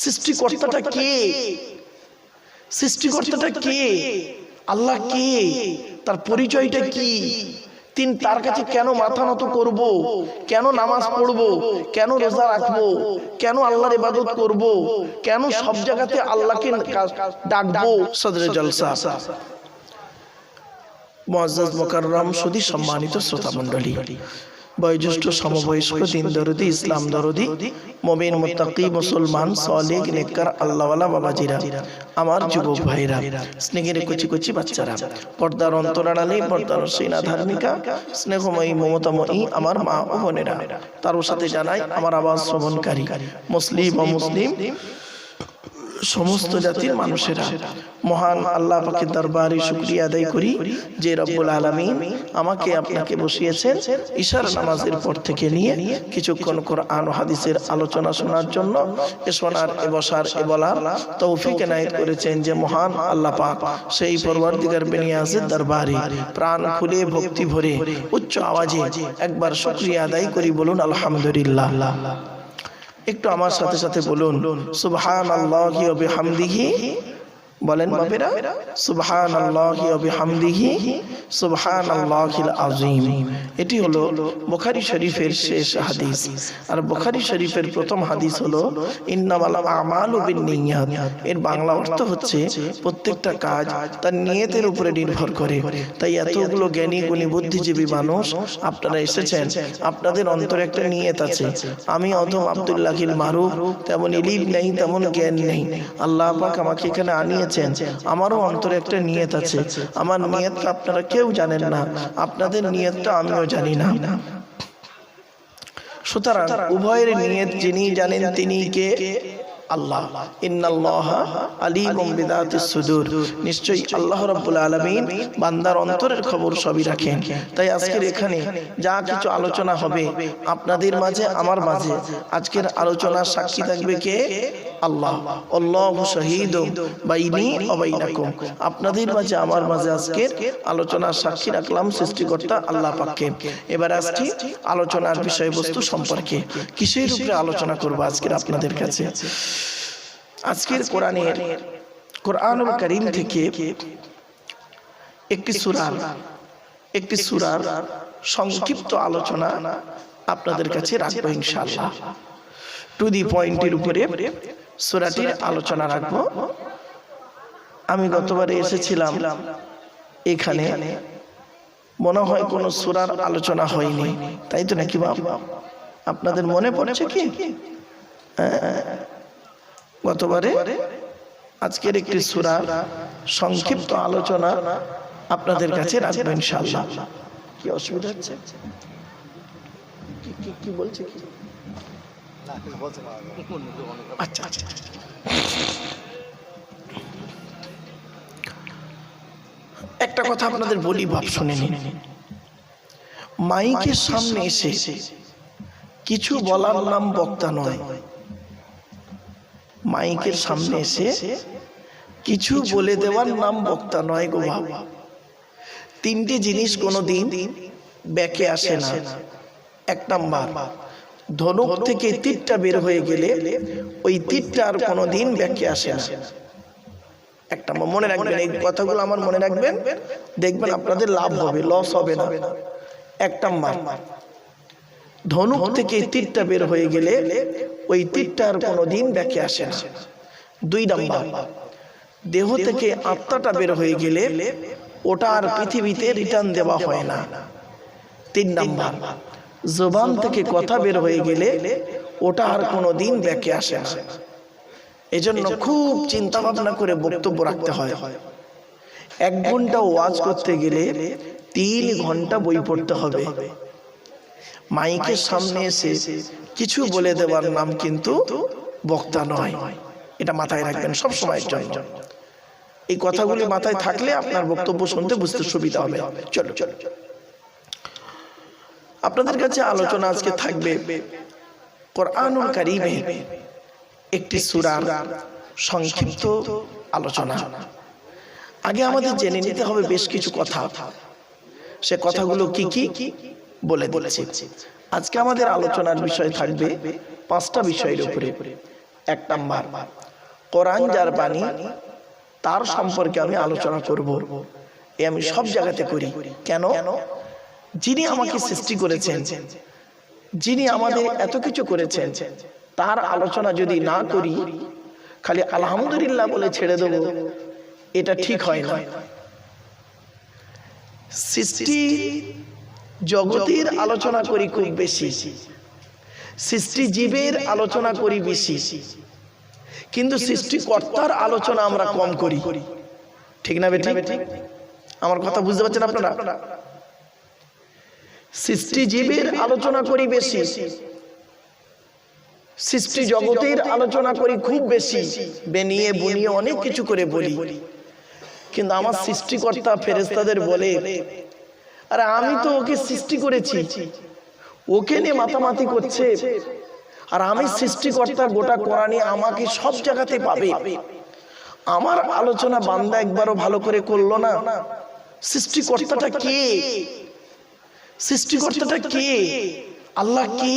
সৃষ্টিকর্তাটা কে? সৃষ্টিকর্তাটা কে? আল্লাহ কে? তার পরিচয়টা কি? তিন তার কাছে কেন মাথা নত করব? কেন নামাজ পড়ব? কেন রোজা রাখব? কেন আল্লাহর ইবাদত করব? কেন সব জায়গাতে আল্লাহকে ডাকবো? সদরে জলসা। মুআজ্জাজ মোকাররম সুদী সম্মানিত শ্রোতা মণ্ডলী। বয়োজ্যেষ্ঠ সমবয়স্ক দিন দরদি, ইসলাম দরদি, মমিন, মুত্তাকি, মুসলমান সলিক নেককার, আল্লাহওয়ালা, বাবাজিরা, আমার যুবক ভাইরা, স্নেহের কুচি কুচি বাচ্চারা, পর্দার অন্তরাড়ালে পর্দার সেনা ধার্মিকা, স্নেহময়ী, মমতাময়ী আমার মা ও বোনেরা তারও সাথে জানাই আমার আওয়াজ শ্রবণকারী, মুসলিম ও মুসলিম সমস্ত জাতির মানুষেরা। মহান আল্লাহ পাকের দরবারে শুক্রিয়া আদায় করি যে রব্বুল আলমিন আমাকে আপনাকে বসিয়েছেন ঈশার নামাজের পর থেকে নিয়ে কিছুক্ষণ কোরআন হাদিসের আলোচনা শোনার জন্য এ শোনার এ বসার এ বলার তৌফিক এনায়েত করেছেন যে মহান আল্লাহ পাক। সেই পরবর্তীকার বেনিয়াজের দরবারে প্রাণ খুলে ভক্তি ভরে উচ্চ আওয়াজে একবার শুক্রিয়া আদায় করি বলুন আলহামদুলিল্লাহ। একটু আমার সাথে সাথে বলুন সুবহান আল্লাহ ওয়া বিহামদিহি। বলেন বাপেরা সুবহান আল্লাহি ওয়া বিহামদিহি সুবহান আল্লাহিল আযীম এটি হলো বুখারী শরীফের শেষ হাদিস। আর বুখারী শরীফের প্রথম হাদিস হলো ইন্নামাল আমালু বিন্নিয়াত। এর বাংলা অর্থ হচ্ছে প্রত্যেকটা কাজ তার নিয়তের উপরে নির্ভর করে। তাই এতগুলো জ্ঞানী গুণী বুদ্ধিজীবী মানুষ আপনারা এসেছেন আপনাদের অন্তরে একটা নিয়ত আছে। আমি অধম আব্দুল্লাহিল মারুফ তেমন ইলিম নেই তেমন জ্ঞান নেই। আল্লাহ পাক আমাকে এখানে আনিয়েছেন আমারও অন্তরে একটা নিয়ত আছে। আমার নিয়তটা আপনারা কেউ জানেন না। আপনাদের নিয়তটা আমিও জানি না। সুতরাং উভয়ের নিয়ত যিনি জানেন তিনি কে? আল্লাহ। ইন্নাল্লাহ আলিমুম নিশ্চয়ই আল্লাহ রাব্বুল আলামিন বান্দার অন্তরের খবর সবই রাখেন। তাই আজকের এখানে যা কিছু আলোচনা হবে আপনাদের মাঝে, আমার মাঝে, আজকের আলোচনার সাক্ষী থাকবে কে? আল্লাহ। আল্লাহু শাহীদুম বাইনি ওয়া বাইনাকুম। আপনাদের মাঝে, আমার মাঝে আজকের আলোচনার সাক্ষী রাখলাম সৃষ্টিকর্তা আল্লাহ পাককে। এবার আসছি আলোচনার বিষয়বস্তু সম্পর্কে। কিসের উপরে আলোচনা করব আজকের আপনাদের কাছে? আজকের কোরআনের কোরআনুল করিম থেকে একটি সুরার একটি সুরার সংক্ষিপ্ত আলোচনা আপনাদের কাছে রাখব ইনশাআল্লাহ। টু দি পয়েন্টের উপরে সুরাটির আলোচনা রাখব। আমি গতবারে এসেছিলাম। এখানে মনে হয় কোনো সুরার আলোচনা হয়নি। তাই তো নাকি বাপ? আপনাদের মনে পড়ছে কি? হ্যাঁ, গতবারে আজকের একটি সুরার সংক্ষিপ্ত আলোচনা আপনাদের কাছে রাখব ইনশাআল্লাহ। কি অসুবিধা হচ্ছে? কি- কি বলছে কি? আচ্ছা আচ্ছা আচ্ছা। একটা কথা আপনাদের বলি ভাব শুনে নিন। মাইকের সামনে এসে কিছু বলার নাম বক্তা নয়। মাইকের সামনে এসে কিছু বলে দেওয়ার নাম বক্তা নয় গো বাবা তিনটি জিনিস কোনো দিন ব্যাকে আসে না। এক নাম্বার। ধনুক থেকে তীরটা বের হয়ে গেলে ওই তীরটা আর কোনো দিন ব্যাকে আসে না। একটা মনে রাখবেন এই কথাগুলো আমার মনে রাখবেন। দেখবেন আপনাদের লাভ হবে লস হবে না। এক নাম্বার ধনুক থেকে তীরটা বের হয়ে গেলে ওই তীরটা আর কোনো দিন ব্যাকে আসে না। দুই নাম্বার। দেহ থেকে আত্মাটা বের হয়ে গেলে ওটা আর পৃথিবীতে রিটার্ন দেওয়া হয় না। তিন নাম্বার। জবান থেকে কথা বের হয়ে গেলে ওটা আর কোনো দিন ব্যাকে আসে না। এজন্য খুব চিন্তা ভাবনা করে বক্তব্য রাখতে হয়। এক ঘণ্টা ওয়াজ করতে গেলে তিন ঘণ্টা বই পড়তে হবে। মাইকের সামনে এসে কিছু বলে দেওয়ার নাম কিন্তু বক্তা নয়। এটা মাথায় রাখবেন সব সময়ের জন্য। এই কথাগুলি মাথায় থাকলে আপনার বক্তব্য শুনতে বুঝতে সুবিধা হবে। চলো চলো। আপনাদের কাছে আলোচনা আজকে থাকবে কোরআনুল কারিমে একটি সুরার সংক্ষিপ্ত আলোচনা। আগে আমাদের জেনে নিতে হবে বেশ কিছু কথা। সে কথাগুলো কি কি বলে বলেছে আজকে আমাদের আলোচনার বিষয় থাকবে পাঁচটা বিষয়ের উপরে। এক নাম্বার, কোরআন যার বাণী, তার সম্পর্কে আমি আলোচনা করব। এ আমি সব জায়গাতে করি। কেন? যিনি আমাকে সৃষ্টি করেছেন যিনি আমাদের এত কিছু করেছেন তার আলোচনা যদি না করি খালি আলহামদুলিল্লাহ বলে ছেড়ে দেবো এটা ঠিক হয় না। সৃষ্টি জগতের আলোচনা করি খুব বেশি। সৃষ্টি জীবের আলোচনা করি বেশি। কিন্তু সৃষ্টিকর্তার আলোচনা আমরা কম করি। ঠিক না বেঠিক আমার কথা বুঝতে পারছেন আপনারা? সৃষ্টি জীবের আলোচনা করি বেশি। সৃষ্টি জগতের আলোচনা করি খুব বেশি। বেনিয়ে বুনিয়ে অনেক কিছু করে বলি। কিন্তু আমার সৃষ্টিকর্তা ফেরেস্তাদের বলে আরে আমি তো ওকে সৃষ্টি করেছি। ওকে নিয়ে মাতামাতি করছে। আর আমি সৃষ্টিকর্তা গোটা কোরআনে আমাকে সব জায়গাতে পাবে। আমার আলোচনা বান্দা একবারও ভালো করে করল না। সৃষ্টিকর্তাটা কে? সৃষ্টিকর্তাটা কে? আল্লাহ কে?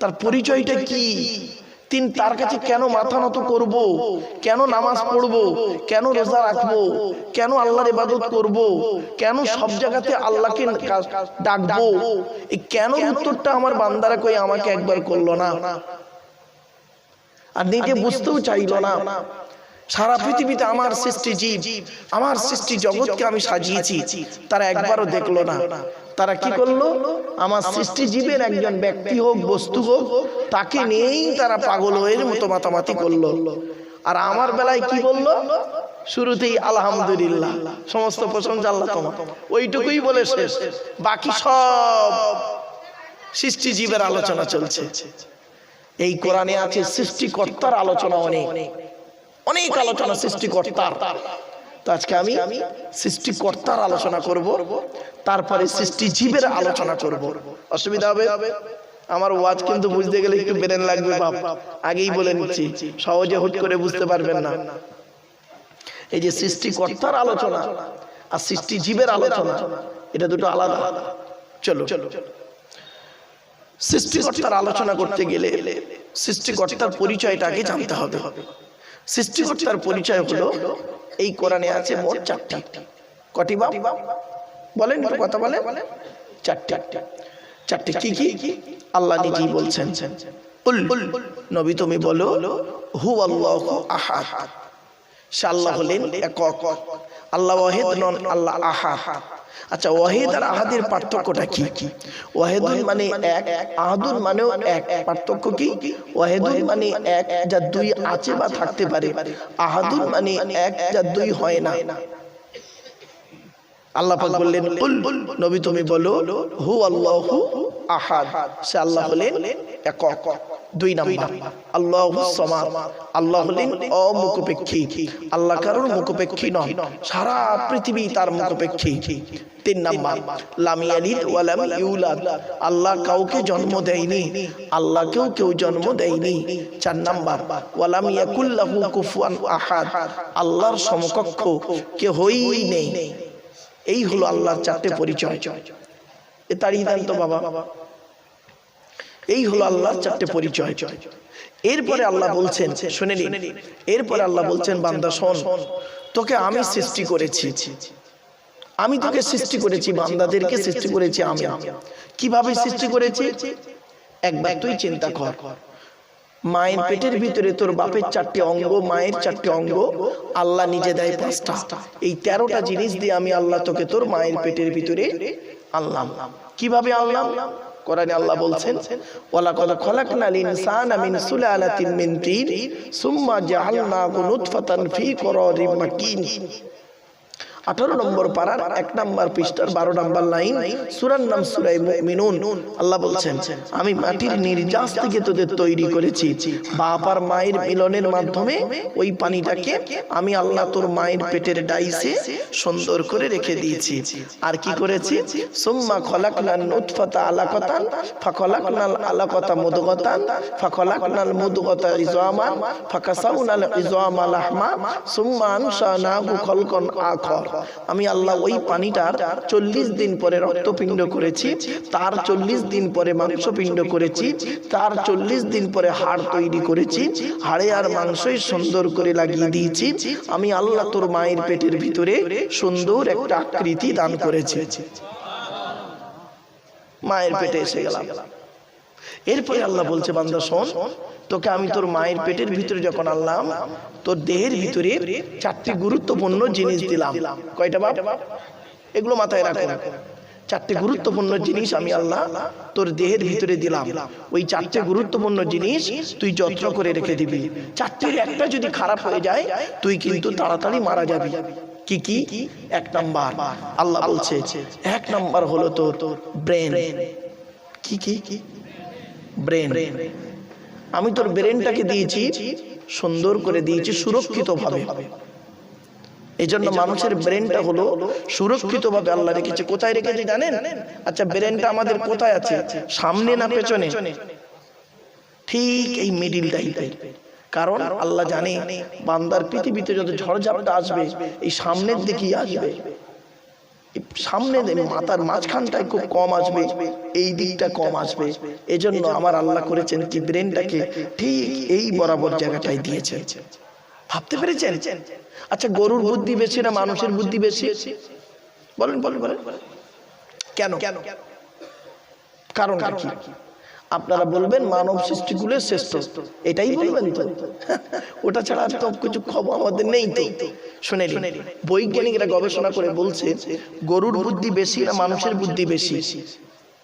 তার পরিচয়টা কি? তিন তার কাছে কেন মাথা নত করব? কেন নামাজ পড়ব? কেন রোজা রাখব? কেন আল্লাহর ইবাদত করব? কেন সব জায়গাতে আল্লাহকে ডাকবো? এই কেন উত্তরটা আমার বান্দারা কই আমাকে একবার করল না? আর নিজে বুঝতেও চাইলো না? সারা পৃথিবীতে আমার সৃষ্টি জীব আমার সৃষ্টি জগৎকে আমি সাজিয়েছি তারা একবারও দেখল না। তারা কি করল? আমার সৃষ্টি জীবের একজন ব্যক্তি হোক বস্তু হোক তাকে নিয়েই তারা পাগল হয়ে মতো মাতামাতি করল। আর আমার বেলায় কি বলল শুরুতেই আলহামদুলিল্লাহ। সমস্ত প্রশংসা আল্লাহ তোমার। ওইটুকুই বলে শেষ। বাকি সব সৃষ্টি জীবের আলোচনা চলছে। এই কোরআনে আছে সৃষ্টিকর্তার আলোচনা অনেক। অনেক আলোচনা সৃষ্টিকর্তার। তো আজকে আমি সৃষ্টিকর্তার আলোচনা করব। তারপরে সৃষ্টি জীবের আলোচনা করব। অসুবিধা হবে? আমার ওয়াজ কিন্তু বুঝতে গেলে একটু বেরেন লাগবে বাপ। আগেই বলে নিচ্ছি। সহজে হুট করে বুঝতে পারবেন না। এই যে সৃষ্টিকর্তার আলোচনা আর সৃষ্টি জীবের আলোচনা এটা দুটো আলাদা। চলো। চলো। সৃষ্টিকর্তার আলোচনা করতে গেলে সৃষ্টিকর্তার পরিচয়টাকে জানতে হবে। সৃষ্টিকর্তার পরিচয় হলো এই কোরআনে আছে মোট চারটি। কটি বাপ? বলেন একটু কথা বলে চারটি। চারটি। কি কি? আল্লাহ নিজেই বলছেন। নবী তুমি বলো হু আল্লাহ আহাদ। সে আল্লাহ হলেন একক। আল্লাহ ওয়াহিদ নন আল্লাহ আহাদ। আচ্ছা ওয়াহিদ আর আহাদের পার্থক্যটা কি? ওয়াহিদুল মানে এক আহাদুল মানেও এক পার্থক্য কি? ওয়াহিদুল মানে এক যা দুই আছে বা থাকতে পারে। আহাদুল মানে এক যা দুই হয় না। আল্লাহ পাক বললেন কুল নবী তুমি বলো হু আল্লাহু আহাদ। সে আল্লাহ হলেন একক। দুই নাম্বার। আল্লাহ সমাদ। আল্লাহ হলেন অমুখপেক্ষী। আল্লাহ কারোর মুখপেক্ষী নয় সারা পৃথিবী তার মুখপেক্ষী। তিন নাম্বার। লামিয়ালিদ ওয়ালাম ইউলাদ। আল্লাহ কাউকে জন্ম দেয়নি। আল্লাহকেও কেউ জন্ম দেয়নি। চার নাম্বার। ওয়ালাম ইয়াকুল্লাহু কুফুয়ান আহাদ। আল্লাহর সমকক্ষ কেহই নেই। এই হলো আল্লাহর চারটে পরিচয়। এ তাড়িয়ে দেন তো বাবা। এই হলো আল্লাহর চারটে পরিচয়। এরপরে আল্লাহ বলছেন শুনে নিন। এরপরে আল্লাহ বলছেন বান্দা শোন তোকে আমি সৃষ্টি করেছি। আমি তোকে সৃষ্টি করেছি বান্দাদেরকে সৃষ্টি করেছি আমি। কীভাবে সৃষ্টি করেছি? একবার তুই চিন্তা কর। মায়ের পেটের ভিতরে তোর বাপের চারটে অঙ্গ মায়ের চারটে অঙ্গ আল্লাহ নিজে দেয় পাঁচটা। এই তেরোটা জিনিস দিয়ে আমি আল্লাহ তোকে তোর মায়ের পেটের ভিতরে আল্লাহ কীভাবে আল্লাহ কোরআনে আল্লাহ বলছেন ওয়ালা কদ খলাকনাল ইনসানা মিন সুলালাতিন মিন তিন সুম্মা জাআলনাহু নুতফাতান ফি করারিম মাকিন। আঠারো নম্বর পাড়ার এক নম্বর পৃষ্ঠার বারো নাম্বার লাইন, সুরার নাম সুরাই মিনুন আল্লাহ বলছেন, আমি মাটির নির্যাস থেকে তোদের তৈরি করেছি। বাপ আর মায়ের মিলনের মাধ্যমে ওই পানিটাকে আমি আল্লাহ তোর মায়ের পেটের ডাইসে সুন্দর করে রেখে দিয়েছি। আর কি করেছি? সুম্মা খলাকনাল নুতফাতা আলাকাতান, ফাখলাকনাল আলাকাতা মুদগাতান, ফাখলাকনাল মুদগাতা ইজামান, ফাকাসাউনাল ইজামা লাহমা সুম্মা আনশানাহু খলকন আখর। আমি আল্লাহ ওই পানিটার চল্লিশ দিন পরে রক্তপিণ্ড করেছি, তার চল্লিশ দিন পরে মাংসপিণ্ড করেছি, তার চল্লিশ দিন পরে হাড় তৈরি করেছি, হাড়ে আর মাংসই সুন্দর করে লাগিয়ে দিয়েছি। আমি আল্লাহ তোর মায়ের পেটের ভিতরে সুন্দর একটা আকৃতি দান করেছি। মায়ের পেটে এসে গেলাম। এরপরে আল্লাহ বলছে বান্দা শোন তোকে আমি তোর মায়ের পেটের ভিতরে যখন আনলাম তোর দেহের ভিতরে চারটি গুরুত্বপূর্ণ জিনিস দিলাম। কয়টা বাপ? এগুলো মাথায় রাখো। চারটি গুরুত্বপূর্ণ জিনিস আমি আল্লাহ তোর দেহের ভিতরে দিলাম। ওই চারটে গুরুত্বপূর্ণ জিনিস তুই যত্ন করে রেখে দিবি। চারটির একটা যদি খারাপ হয়ে যায় তুই কিন্তু তাড়াতাড়ি মারা যাবি। কি কি? এক নাম্বার। আল্লাহ বলছে এক নাম্বার হলো তোর ব্রেন কি কি কি ব্রেন আমি তোর ব্রেনটাকে দিয়েছি সুন্দর করে দিয়েছি সুরক্ষিত ভাবে এই জন্য মানুষের ব্রেনটা হলো সুরক্ষিত ভাবে আল্লাহ রেখেছে। কোথায় রেখেছে জানেন? আচ্ছা ব্রেনটা আমাদের কোথায় আছে? সামনে না পেছনে? ঠিক এই মিডিল টাইপের কারণ আল্লাহ জানে বান্দার পৃথিবীতে যত ঝড়ঝাপটা আসবে এই সামনের দিকেই আসবে। সামনে মাথার মাঝখানটায় খুব কম আসবে এই দিকটা কম আসবে। এজন্য আমার আল্লাহ করেছেন কি ব্রেনটাকে ঠিক এই বরাবর জায়গাটায় দিয়েছেন। ভাবতে পেরেছেন? আচ্ছা গরুর বুদ্ধি বেশি না মানুষের বুদ্ধি বেশি? বলেন বলেন বলেন। কেন? কারণ কি? আপনারা বলবেন মানব সৃষ্টিগুলোর শ্রেষ্ঠ। এটাই বলবেন তো? ওটা ছাড়া আর তো কিছু খবর আমাদের নেই তো। শুনে বৈজ্ঞানিকরা গবেষণা করে বলছে গরুর বুদ্ধি বেশি না মানুষের বুদ্ধি বেশি।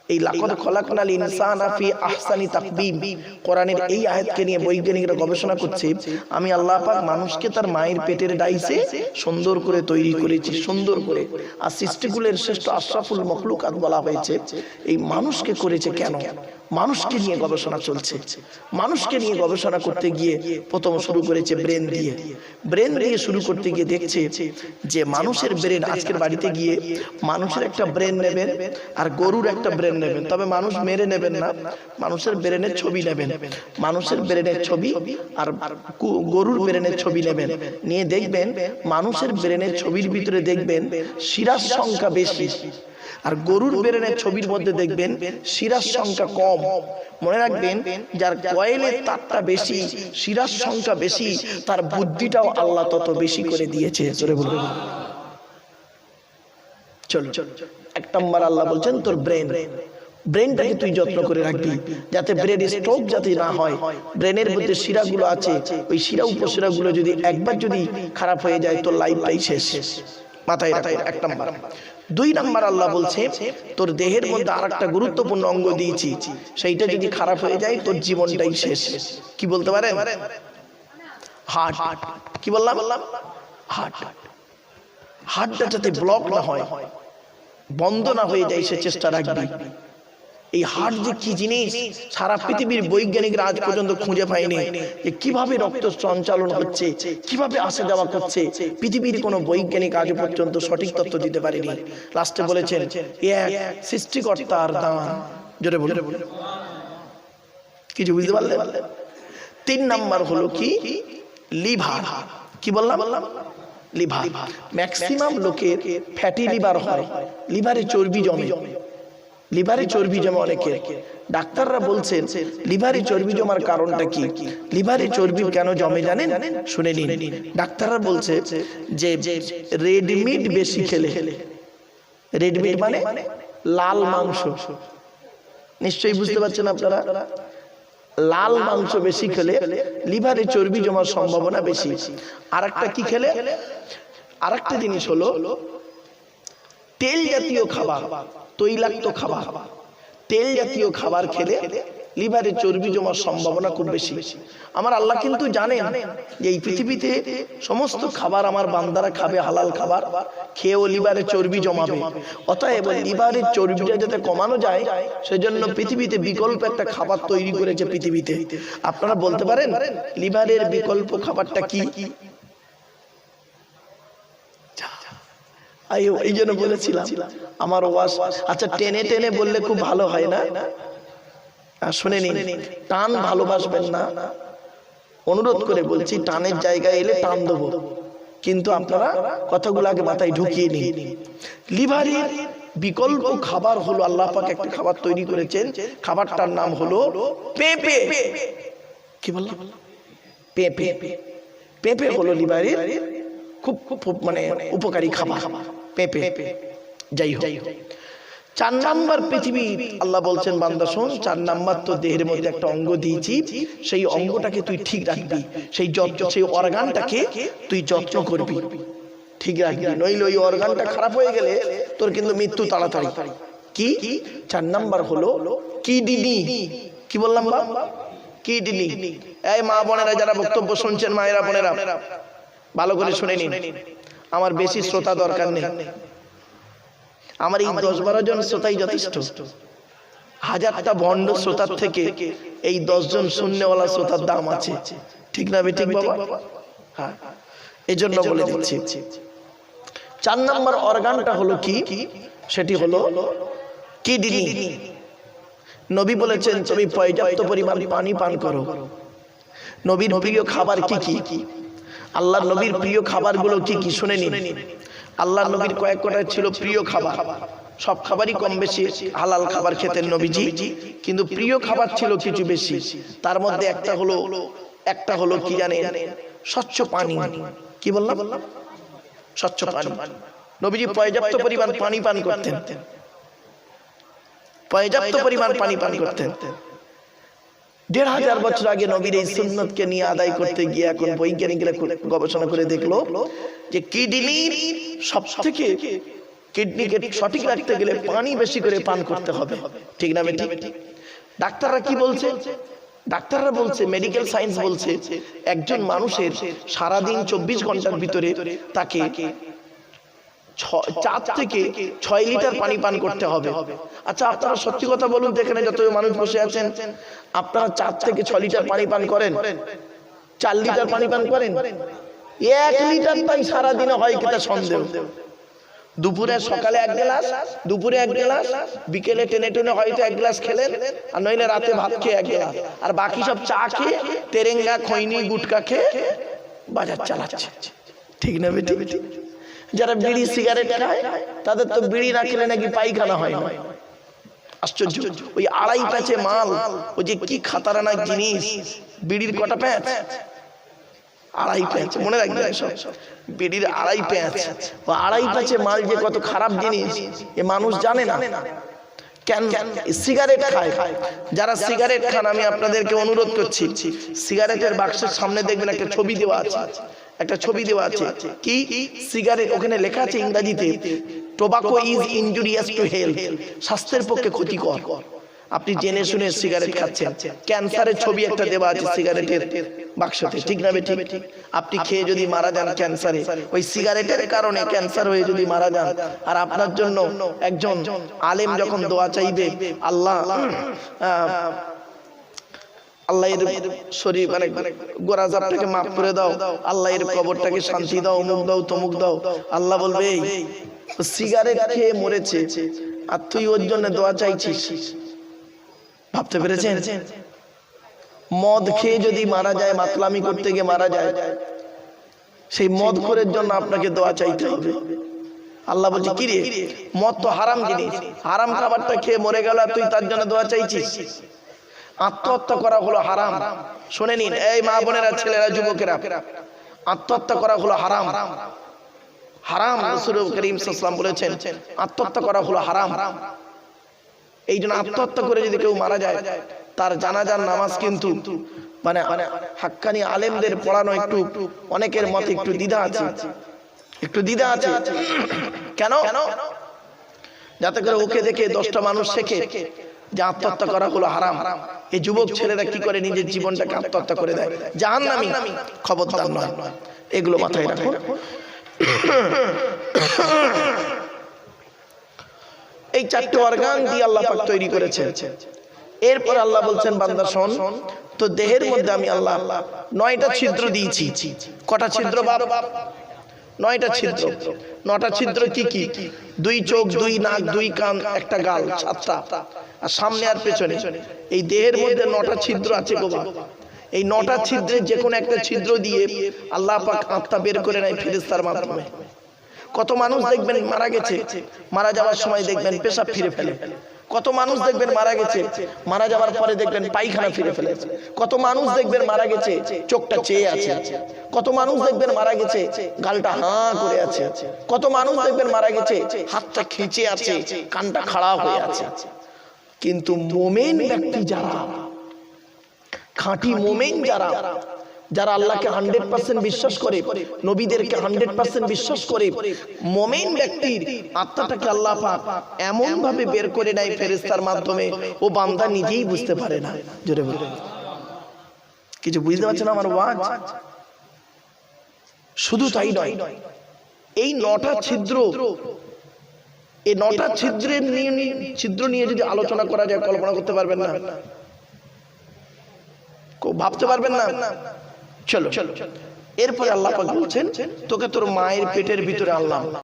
এই লাকদ খলাকনাল ইনসানা ফি আহসানি তাকবীম কোরআনের এই আয়াতকে নিয়ে বৈজ্ঞানিকরা গবেষণা করছে আমি আল্লাহ পাক মানুষকে তার মায়ের পেটের ডাইসে সুন্দর করে তৈরি করেছি সুন্দর করে। আর সৃষ্টিগুলোর শ্রেষ্ঠ আশরাফুল মখলুকাত বলা হয়েছে এই মানুষকে করেছে কেন মানুষকে নিয়ে গবেষণা চলছে। মানুষকে নিয়ে গবেষণা করতে গিয়ে প্রথম শুরু করেছে ব্রেন দিয়ে। ব্রেন দিয়ে শুরু করতে গিয়ে দেখছে যে মানুষের ব্রেন আজকের বাড়িতে গিয়ে মানুষের একটা ব্রেন নেবেন আর গরুর একটা ব্রেন নেবেন। তবে মানুষ মেরে নেবেন না, মানুষের ব্রেনের ছবি নেবেন। মানুষের ব্রেনের ছবি আর গরুর ব্রেনের ছবি নেবেন। নিয়ে দেখবেন মানুষের ব্রেনের ছবির ভিতরে দেখবেন শিরার সংখ্যা বেশি। আর গরুর ব্রেনের ছবির মধ্যে দেখবেন শিরার সংখ্যা কম। মনে রাখবেন, যার কয়েলের তারটা বেশি, শিরার সংখ্যা বেশি, তার বুদ্ধিটাও আল্লাহ তত বেশি করে দিয়েছে। জোরে বলুন। চলো এক নম্বর আল্লাহ বলছেন, তোর ব্রেন। ব্রেনটাকে তুই যত্ন করে রাখবি, যাতে ব্রেন স্ট্রোক যাতে না হয়। ব্রেনের মধ্যে শিরাগুলো আছে, ওই শিরা উপশিরাগুলো যদি একবার যদি খারাপ হয়ে যায়, তোর লাইফটাই শেষ। মাথায় এক নম্বর। দুই নাম্বার আল্লাহ বলছে, তোর দেহের মধ্যে আর একটা গুরুত্বপূর্ণ অঙ্গ দিয়েছি। সেইটা যদি খারাপ হয়ে যায়, তোর জীবনটাই শেষ। কি বলতে পারে হার্ট কি বললাম? হার্ট হার্টটা যাতে ব্লক না হয়, বন্ধ না হয়ে যায় সে চেষ্টা রাখবি। এই হার্ট যে কি জিনিস সারা পৃথিবীর বৈজ্ঞানিকরা আজ পর্যন্ত খুঁজে পায়নি যে কীভাবে রক্ত সঞ্চালন হচ্ছে কীভাবে আসা যাওয়া করছে পৃথিবীর কোনো বৈজ্ঞানিক আজ পর্যন্ত সঠিক তথ্য দিতে পারেনি। লাস্টে বলেছেন এক সৃষ্টিকর্তার দান। জোরে বলে কিছু বুঝতে পারলেন? তিন নাম্বার হলো কি? লিভার। কি বললাম? বললাম? লিভার। ম্যাক্সিমাম লোকের ফ্যাটি লিভার হয়। লিভারে চর্বি জমে। লিভারে চর্বি জমা অনেকের। ডাক্তাররা বলছেন লিভারে চর্বি জমার কারণটা কি? লিভারে চর্বি কেন জমে জানেন? শুনে নিন। ডাক্তাররা বলছে যে রেড মিট বেশি খেলে। রেড মিট মানে লাল মাংস। নিশ্চয়ই বুঝতে পারছেন আপনারা? লাল মাংস বেশি খেলে লিভারে চর্বি জমার সম্ভাবনা বেশি। আর একটা কি খেলে? আর একটা জিনিস হলো তেল জাতীয় খাবার। তৈলাক্ত খাবার। তেল জাতীয় খাবার খেলে লিভারে চর্বি জমার সম্ভাবনা খুব বেশি। আমার আল্লাহ কিন্তু জানেন যে এই পৃথিবীতে সমস্ত খাবার আমার বান্দারা খাবে, হালাল খাবার, খেয়েও লিভারে চর্বি জমাবে। অতএব লিভারের চর্বিটা যাতে কমানো যায়, সেজন্য পৃথিবীতে বিকল্প একটা খাবার তৈরি করেছে পৃথিবীতে। আপনারা বলতে পারেন, লিভারের বিকল্প খাবারটা কি? এই জন্য বলেছিলাম আমার ওয়াজ আচ্ছা টেনে টেনে বললে খুব ভালো হয় না? আর শুনে নিন টান ভালোবাসবেন না। অনুরোধ করে বলছি টানের জায়গায় এলে টান দেবো। কিন্তু আপনারা কথাগুলো আগে মাথায় ঢুকিয়ে নিন। লিভারের বিকল্প খাবার হলো আল্লাহ পাক একটা খাবার তৈরি করেছেন। খাবারটার নাম হলো পেঁপে। কি বললাম? পেঁপে। পেঁপে হলো লিভারের খুব খুব মানে উপকারী খাবার। পেঁপে। যাই হোক। চার নাম্বার পৃথিবী, আল্লাহ বলছেন, বান্দা, শোন, চার নাম্বার তো দেহের মধ্যে একটা অঙ্গ দিয়েছি। সেই অঙ্গটাকে তুই ঠিক রাখবি। সেই যত্ন সেই অর্গানটাকে তুই যত্ন করবি। ঠিক রাখবি। নইলে ওই অর্গানটা খারাপ হয়ে গেলে তোর কিন্তু মৃত্যু তাড়াতাড়ি। কি? চার নাম্বার হলো কিডনি। কি বললাম কিডনি। এই মা বোনেরা যারা বক্তব্য শুনছেন, মায়েরা বোনেরা ভালো করে শুনে নিন। আমার বেশি শ্রোতা দরকার নেই। আমার এই দশ বারো জন শ্রোতাই যথেষ্ট। হাজারটা ভণ্ড শ্রোতার থেকে এই দশজন শূন্যওয়ালা শ্রোতার দাম আছে। ঠিক না ঠিক বাবা? হ্যাঁ। এই জন্য বলে দিচ্ছি। চার নম্বর অর্গানটা হলো কি? সেটি হলো কিডনি। নবী বলেছেন তুমি পর্যাপ্ত পরিমাণ পানি পান করো। নবীর প্রিয় খাবার কি কি? আল্লাহ নবীর প্রিয় খাবারগুলো কি কি শুনে নিন আল্লাহ নবীর কয়েক কটা ছিল প্রিয় খাবার। সব খাবারই কম বেশি হালাল খাবার খেতেন নবীজি। কিন্তু প্রিয় খাবার ছিল কিছু বেশি। তার মধ্যে একটা হলো একটা হলো কি জানেন? স্বচ্ছ পানি। কি বললাম? স্বচ্ছ পানি। নবীজি পর্যাপ্ত পরিমাণ পানি পান করতেন। পর্যাপ্ত পরিমাণ পানি পান করতেন। দেড় হাজার বছর আগে নবীর এই সুন্নতকে নিয়ে আদায় করতে গিয়ে এখন বৈজ্ঞানিকরা গবেষণা করে দেখল যে কিডনির সব থেকে কিডনিকে সঠিক রাখতে গেলে পানি বেশি করে পান করতে হবে। ঠিক না বেটি ডাক্তাররা কি বলছে? ডাক্তাররা বলছে মেডিকেল সায়েন্স বলছে একজন মানুষের সারাদিন চব্বিশ ঘণ্টার ভিতরে তাকে চার থেকে ছয় লিটার পানি পান করতে হবে। আচ্ছা আপনারা সত্যি কথা বলুন তো এখানে যত মানুষ বসে আছেন আপনারা চার থেকে ছ লিটার পানি পান করেন। চার লিটার পানি পান করেন। এক লিটার তাই সারাদিনে হয় কিনা সন্দেহ। দুপুরে সকালে এক গ্লাস দুপুরে এক গ্লাস বিকেলে টেনে টেনে হয়তো এক গ্লাস খেলেন আর নইলে রাতে ভাত খেয়ে এক গ্লাস। আর বাকি সব চা খেয়ে তেরেঙ্গা খৈনি গুটকা খেয়ে বাজার চালাচ্ছে। ঠিক না বেটি? বেটি? যারা বিড়ি সিগারেট খায় তাদের তো বিড়ি না খেলে নাকি পায়খানা হয় না। আশ্চর্য। ওই আড়াই প্যাচে মাল ওই যে কি খাতারানা জিনিস বিড়ির কটা প্যাঁচ। আড়াই প্যাঁচ মনে রাখবেন সব। বিড়ির আড়াই প্যাঁচ। ও আড়াই প্যাঁচে মাল যে কত খারাপ জিনিস এ মানুষ জানে না। কেন সিগারেট খায়? যারা সিগারেট খান আমি আপনাদেরকে অনুরোধ করছি। সিগারেটের বাক্সের সামনে দেখবেন একটা ছবি দেওয়া আছে। একটা ছবি দেওয়া আছে। কি? সিগারেট ওখানে লেখা আছে ইংরেজিতে tobacco is injurious to health স্বাস্থ্যের পক্ষে ক্ষতিকর। আপনি জেনে শুনে সিগারেট খাচ্ছেন। ক্যান্সারের ছবি একটা দেওয়া আছে সিগারেটের বাক্সতে ঠিক না ঠিক আপনি খেয়ে যদি মারা যান ক্যান্সারে ওই সিগারেটের কারণে ক্যান্সার হয়ে যদি মারা যান আর আপনার জন্য একজন আলেম যখন দোয়া চাইবে আল্লাহ আল্লাহ শরীর মানে গোড়া জাপটাকে মাফ করে দাও। আল্লাহ কবরটাকে শান্তি দাও, অমুক দাও, তমুক দাও। আল্লাহ বলবে সিগারেট খেয়ে মরেছে, আর তুই ওর জন্য দোয়া চাইছিস? ভাবতে পেরেছেন? মদ খেয়ে যদি মারা যায়, মাতলামি করতে গিয়ে মারা যায়, সেই মদ খোরের জন্য আপনাকে দোয়া চাইতে হবে। আল্লাহ বলছে, কি রে? মদ তো হারাম জিনিস হারাম খাবারটা খেয়ে মরে গেল, আর তুই তার জন্য দোয়া চাইছিস? আত্মহত্যা করা হলো হারাম। শুনে নিন, এই মা বোনেরা, ছেলেরা, যুবকেরা, আত্মহত্যা করা হলো হারাম। হারাম করিম সাল্লাম বলেছেন, আত্মহত্যা করা হলো হারাম। এই জন্য আত্মহত্যা করে যদি কেউ মারা যায়, তার জানাজার নামাজ কিন্তু মানে হাক্কানি আলেমদের পড়ানো একটু, অনেকের মতে একটু দ্বিধা আছে। একটু দ্বিধা আছে। কেন? যাতে করে ওকে দেখে দশটা মানুষ শেখে। যে আত্মহত্যা করা হলো হারাম। এই যুবক ছেলেরা কি করে নিজের জীবনটাকে আত্মহত্যা করে দেয়? জাহান নামি খবরদার নয়। এগুলো মাথায় রাখুন। এই চারটি অর্গান দিয়ে আল্লাহ পাক তৈরি করেছে এরপর আল্লাহ বলছেন বান্দা শোন তো দেহের মধ্যে আমি আল্লাহ নয়টা ছিদ্র দিয়েছি। কটা ছিদ্র বাপ? নয়টা ছিদ্র। নটা ছিদ্র কি কি দুই চোখ দুই নাক দুই কান একটা গাল সাতটা আর সামনে আর পেছনে এই দেহের মধ্যে নটা ছিদ্র আছে গো বাপ। এই নটা ছিদ্রের যে কোনো একটা ছিদ্র দিয়ে আল্লাহ পাক আত্মা বের করে নেয় ফেরেস্তার মাধ্যমে। কত মানুষ দেখবেন মারা গেছে মারা যাওয়ার সময় দেখবেন পেশাব ফিরে ফেলে। কত মানুষ দেখবেন মারা গেছে। মারা যাওয়ার পরে দেখবেন পায়খানা ফিরে ফেলেছে। কত মানুষ দেখবেন মারা গেছে, চোখটা চেয়ে আছে। কত মানুষ দেখবেন মারা গেছে, গালটা হাঁ করে আছে। কত মানুষ দেখবেন মারা গেছে, হাতটা খিঁচে আছে, কানটা খাড়া হয়ে আছে। কিন্তু মোমেন ব্যক্তি যারা, খাঁটি মোমেন যারা যারা আল্লাহকে হান্ড্রেড পার্সেন্ট বিশ্বাস করে নবীদেরকে হান্ড্রেড পার্সেন্ট বিশ্বাস করে মোমেন ব্যক্তির আত্মাটাকে আল্লাহ পাক এমন ভাবে বের করে নেয় ফেরেস্তার মাধ্যমে। ও বান্দা নিজেই বুঝতে পারে না। জোরে বলে কিছু বুঝতে পারছেন আমার ওয়াজ? শুধু তাই নয় এই নটা ছিদ্র এই নটা ছিদ্রের ছিদ্র নিয়ে যদি আলোচনা করা যায় কল্পনা করতে পারবেন না? ভাবতে পারবেন না। চলো চলো। এরপরে আল্লাহ বলছেন তোকে তোর মায়ের পেটের ভিতরে আনলাম।